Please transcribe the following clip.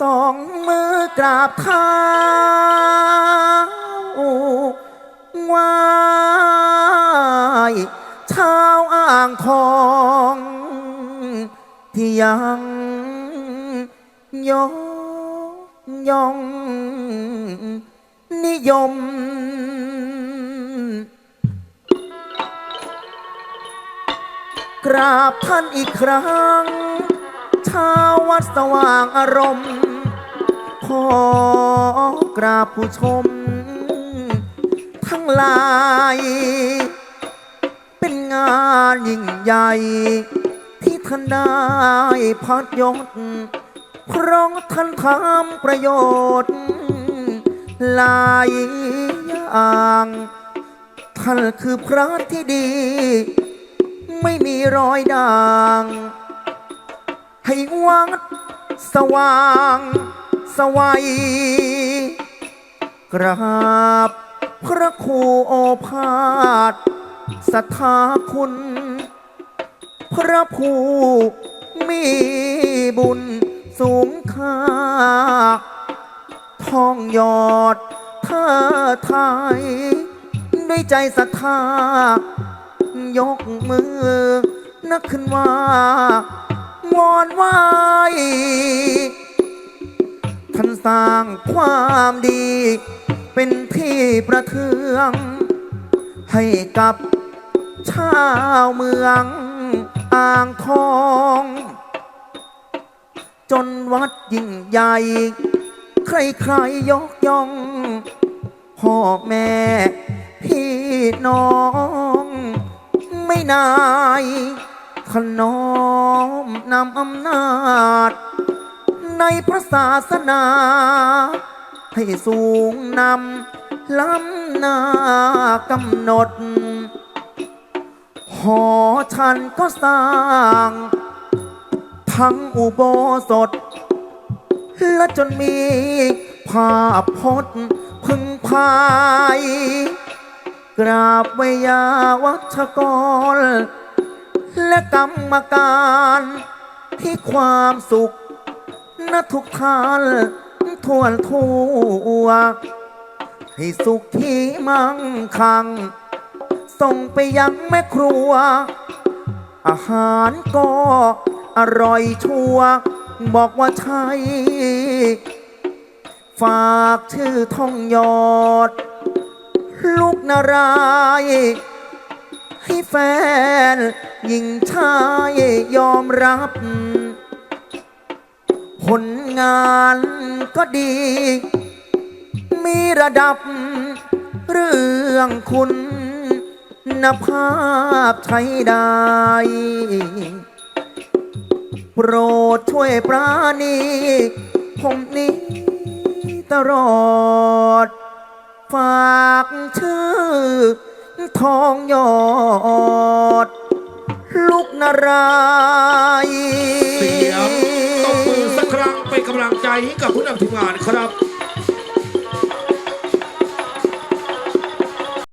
สองมือกราบเท้าไหวายชาวอ่างทอง ที่ยังยกย่อง นิยม กราบท่านอีกครั้งชาววัดสว่างอารมณ์ อกราบผู้ชม ทั้งหลาย เป็นงานยิ่งใหญ่ ที่ท่านได้พัดยศเพราะท่านทำประโยชน์หลายอย่าง ท่านคือพระที่ดี ไม่มีรอยด่าง ให้วัดสว่าง สวัย กราบพระครูโอภาสสถาคุณ พระผู้มีบุญสูงค่าท่องยอดเธอไทยด้วยใจศรัทธายกมือ นักขึ้นว่าวอนไหว สร้างความดี เป็นที่ประเทือง ให้กับชาวเมืองอ่างทอง จนวัดยิ่งใหญ่ ใครๆยกย่อง พ่อแม่ พี่น้อง ไม่นายขนอมนำอำนาจ ในพระศาสนา ให้สูงนำล้ำหน้ากำหนด หอฉันก็สร้าง ทั้งอุโบสถ และจนมีภาพพจน์พึงพาย กราบวิยาวัชกร และกรรมการที่ความสุข ณทุกท่านทวนทั่วให้สุขที่มั่งคั่งส่งไปยังแม่ครัว อาหารก็อร่อยชัว บอกว่าใช่ ฝากชื่อท่องยอด ลูกนารายให้แฟนหญิงชายยอมรับ ลงานก็ดี มีระดับเรื่องคุณนภาพใช้ได้ โปรดช่วยปราณี ผมนี้ตลอด ฝากชื่อ ทองยอด ลูกนารายเสียง ตบมือสักครั้งเป็นกำลังใจให้กับผู้นำทีมงานครับ